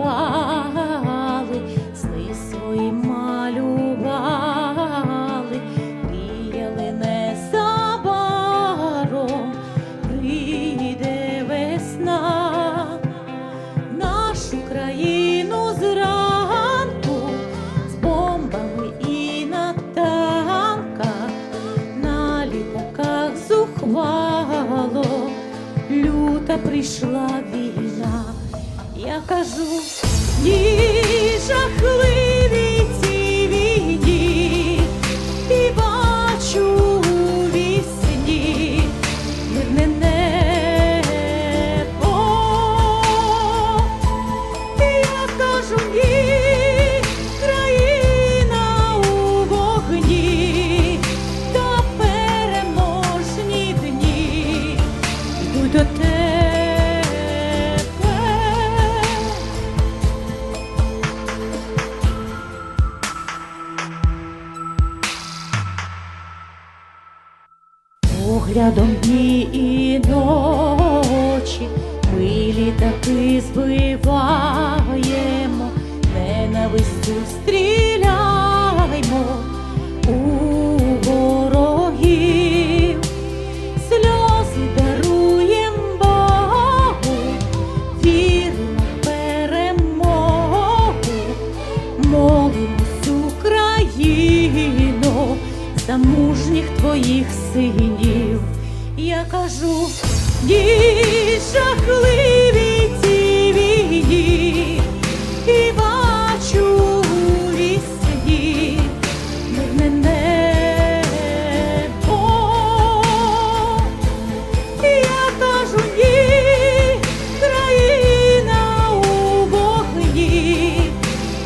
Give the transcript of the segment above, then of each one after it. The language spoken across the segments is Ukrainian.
спали, сни свої малювали, мріяли незабаром, прийде весна, нашу країну зранку з бомбами і на танках, на літаках зухвало, люта прийшла війна. Я кажу, ні, жахливі Поглядом дні і ночі. Ми літаки збиваємо, ненавистю стріляймо у ворогів, сльози даруєм Богу, віримо в перемогу, молимось Україно за мужніх твоїх синів. Я кажу, ні, жахливі ці війні, і бачу у вісні мирне небо. Я кажу, ні, країна у вогні,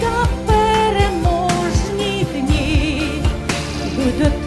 та переможні дні йдуть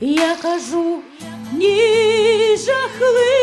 я кажу ні жахливо.